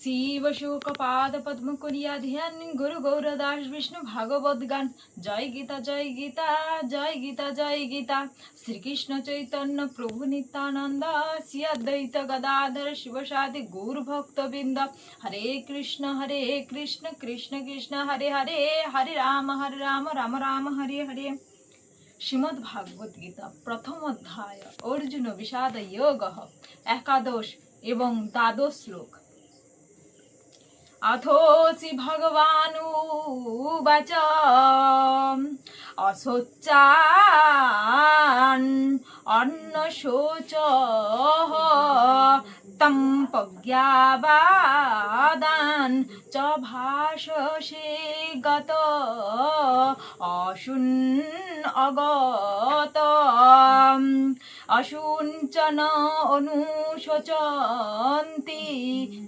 শিব শোক পাদ পদ্ম করিয়া ধ্যান গুরু গৌরদাস বিষ্ণু ভাগবত গান জয় গীতা জয় গীতা জয় গীতা জয় গীতা। শ্রীকৃষ্ণ চৈতন্য প্রভু নিত্যানন্দ, শ্রী অদ্বৈত গদাধর শিবসাদি গৌর ভক্তবৃন্দ হরে কৃষ্ণ হরে কৃষ্ণ কৃষ্ণ কৃষ্ণ, হরে হরে হরে রাম হরে রাম রাম রাম, হরে হরে। শ্রীমদ্ ভাগবত গীতা প্রথম অধ্যায়, অর্জুন বিষাদ যোগ একাদশ এবং দ্বাদশ শ্লোক। অথোসি ভগবানু বাচ অসোচ্চান অন্ন শোচ তম প্রজ্ঞাবাদান চ ভাষসে গত অশুন অগত অশুঞ্চন অনুশোচন্তি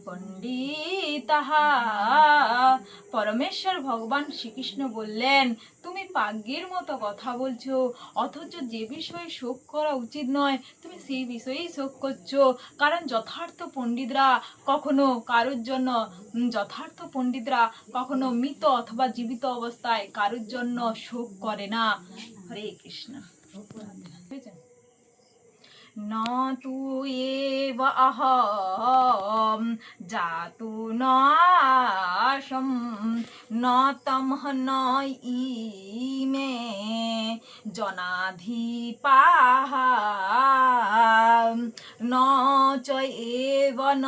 পণ্ডিতাহা পরমেশ্বর ভগবান শ্রীকৃষ্ণ বললেন, তুমি পাগ্যের মতো কথা বলছো, অথচ যে বিষয়ে শোক করা উচিত নয়, তুমি সেই বিষয়েই শোক করছ। কারণ যথার্থ পণ্ডিতরা কখনো কারোর জন্য যথার্থ পণ্ডিতরা কখনো মৃত অথবা জীবিত অবস্থায় কারোর জন্য শোক করে না। হরে কৃষ্ণ। ন তু এব অহম জাতু নাশম ন তমহ মে ইমে জনাধিপাহ ন চ এব ন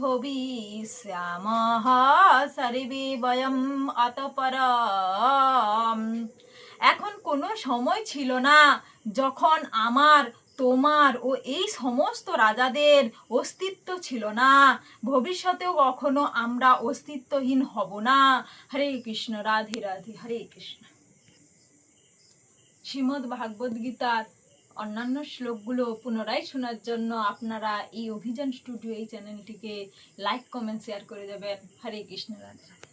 ভবিষ্যামহ সর্বে বয়ম অতপর এখন কোনো সময় ছিল না যখন আমার তোমার ও এই সমস্ত রাজাদের অস্তিত্ব ছিল না। ভবিষ্যতেও কখনো আমরা অস্তিত্বহীন হব না। হরে কৃষ্ণ, রাধে রাধে, হরে কৃষ্ণ। শ্রীমদ ভাগবত গীতার অন্যান্য শ্লোকগুলো পুনরায় শোনার জন্য আপনারা এই অভিযান স্টুডিও এই চ্যানেলটিকে লাইক, কমেন্ট, শেয়ার করে দেবেন। হরে কৃষ্ণ, রাধে রাধে।